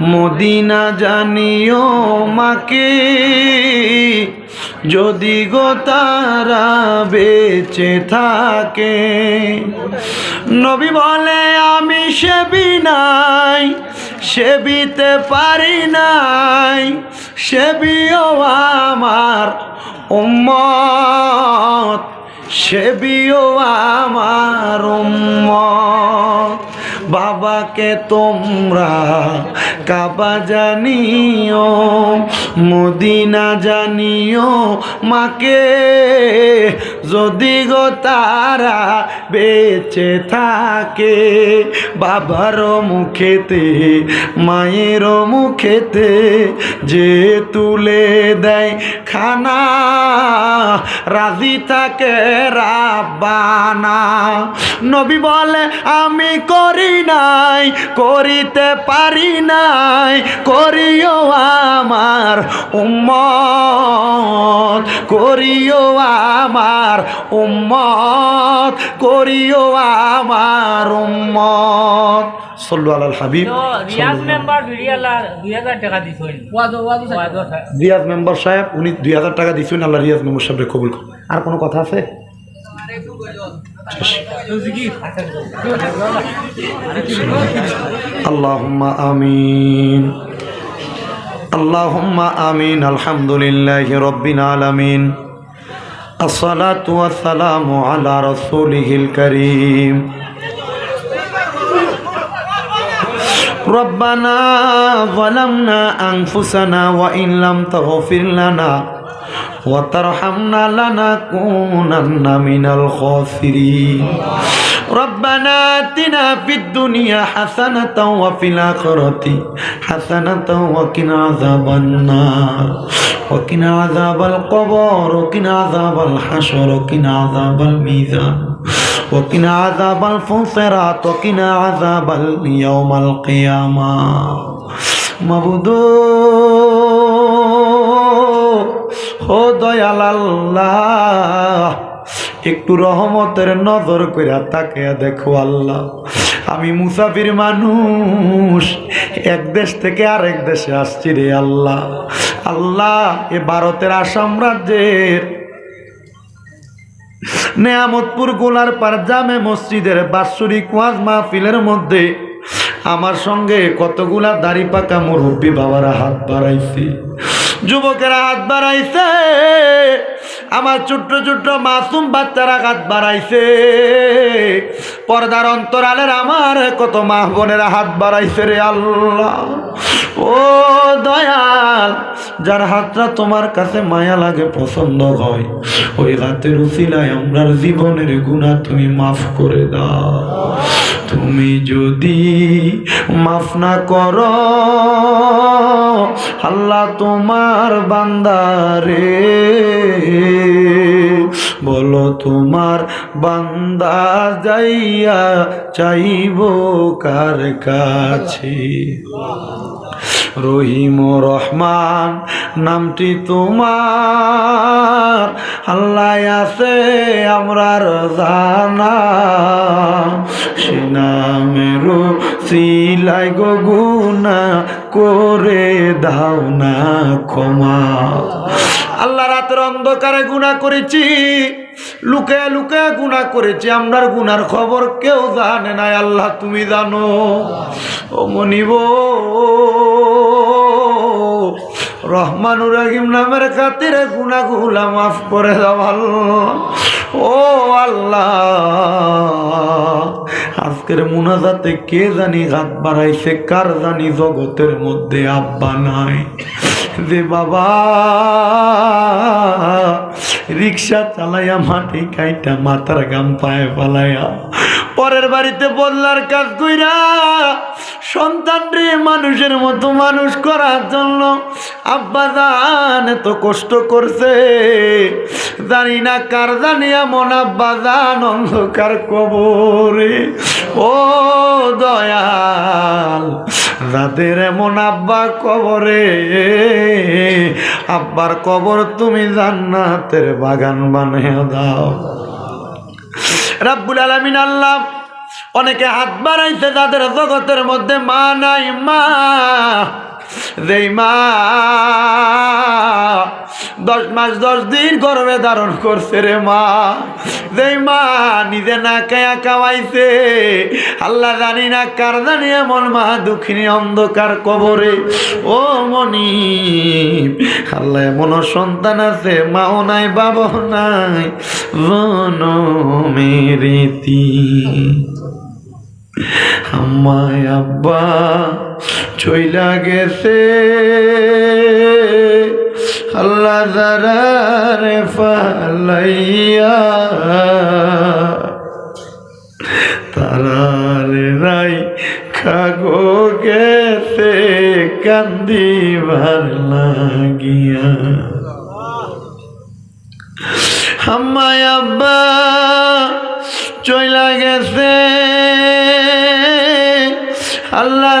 Medina জানিও মাকে, যদি গো তারা বেঁচে থাকে। নবী বলে, আমি সেবি নাই, সেবিতে পারি নাই, সেবিও আমার উম্মত, সেবিও আমার উম্মত। বাবাকে তোমরা কাবা জানিও, মদিনা জানিও মাকে। যদি গো তারা বেঁচে থাকে বাবার মুখেতে, মায়ের মুখেতে যে তুলে দেয় খানা, রাজি থাকে রাব্বানা। নবী বলে, আমি করি নাই করিতে পারি নাই করিও আমার উম্মত করিও আমার উম্মত করিও আমার উম্মত। সল্লু আলাল হাবিব। রিয়াজ মেম্বার সাহেব। উনি দুই হাজার টাকা দিচ্ছেন আল্লাহ রিয়াজ মেম্বার সাহেবকে কবুল করুন। আর কোনো কথা আছে? اللهم آمين اللهم آمين الحمد لله رب العالمين الصلاة والسلام على رسوله الكريم ربنا ظلمنا أنفسنا وإن لم تغفر لنا وترحمنا لنكونن من الخاسرين. ربنا آتنا في الدنيا حسنة وفي الآخرة حسنة وقنا عذاب النار. وقنا عذاب القبر وقنا عذاب الحشر وقنا عذاب الميزان. وقنا عذاب الفنصرات وقنا عذاب يوم القيامة. مبدور ও দয়াল আল্লাহ, একটু রহমতের নজর করে তাকে দেখো আল্লাহ। আমি মুসাফির মানুষ, এক দেশ থেকে আরেক দেশে আসছি রে আল্লাহ। আল্লাহ, এ ভারতের আসাম রাজ্যের নেয়ামতপুর গোলার পার জামে মসজিদের বাৎসরিক ওয়াজ মাহফিলের মধ্যে আমার সঙ্গে কতগুলা দাড়ি পাকা মুরব্বী বাবারা হাত বাড়াইছে। যুবকেরা হাত বাড়াইছে। আমার ছোট্ট ছোট্ট মাসুম বাচ্চারা হাত বাড়াইছে। পর্দার অন্তরালের আমার কত মা বোনেরা হাত বাড়াইছে রে আল্লাহ। ও দয়াল, যার হাতটা তোমার কাছে মায়া লাগে, পছন্দ হয়। ওই হাতের উসিলায় আমরার জীবনের গুণা তুমি মাফ করে দাও। তুমি যদি মাফ না করো আল্লাহ তোমার বান্দারে বলো তোমার বান্দা যাইয়া চাইব কার কাছে? রহিম রহমান, নামটি তোমার। আল্লাহ আছে আমরার জানা সে নামের সিলাই গুনা করে দাও না ক্ষমা। আল্লাহ রাতের অন্ধকারে গুণা করেছি লুকে লুকে গুণা করেছি, আমরার গুনার খবর কেউ জানে না আল্লাহ তুমি জানো। ও মনিব রহমানুর রাহিম নামের খাতিরে গুনা গুলা মাফ করে দাও আল্লাহ। ও আল্লাহ, আজকের মুনাজাতে কে জানি হাত বাড়াইছে, কার জানি জগতের মধ্যে আব্বা নাই। যে বাবা রিক্সা চালাইয়া মাটি কাইটা মাথার গাম পায়ে পালাইয়া পরের বাড়িতে বললার কাজ কইরা সন্তান রে মানুষের মতো মানুষ করার জন্য আব্বা জান এত কষ্ট করছে। জানি না কার জানি এমন আব্বা জান অন্ধকার কবরে। ও দয়াল যাদের এমন আব্বা কবরে। আব্বার কবর তুমি জান্নাতের বাগান বানিয়ে দাও। রাব্বুল আলামিন আল্লাহ, অনেকে হাত বাড়াইছে তাদের জগতের মধ্যে মা নাই, মা। যেই মা। দশ মাস, দশ দিন গর্ভে ধারণ করছে রে মা। যেই মা, নিজে না কেয়া কামাইছে আল্লাহ জানি না কার জানি এমন মা দুঃখিনী অন্ধকার কবরে। ও মনি আল্লাহ এমন সন্তান আছে, মাও নাই, বাবাও নাই। জন মেরিতি আমায় আব্বা চইলা গেছে। আল্লাহ দারারে ফালাইয়া, তারারে রাই খাগো গেছে, কান্দিবার লাগিয়া। আমায় আব্বা চইলা গেছে। আল্লাহ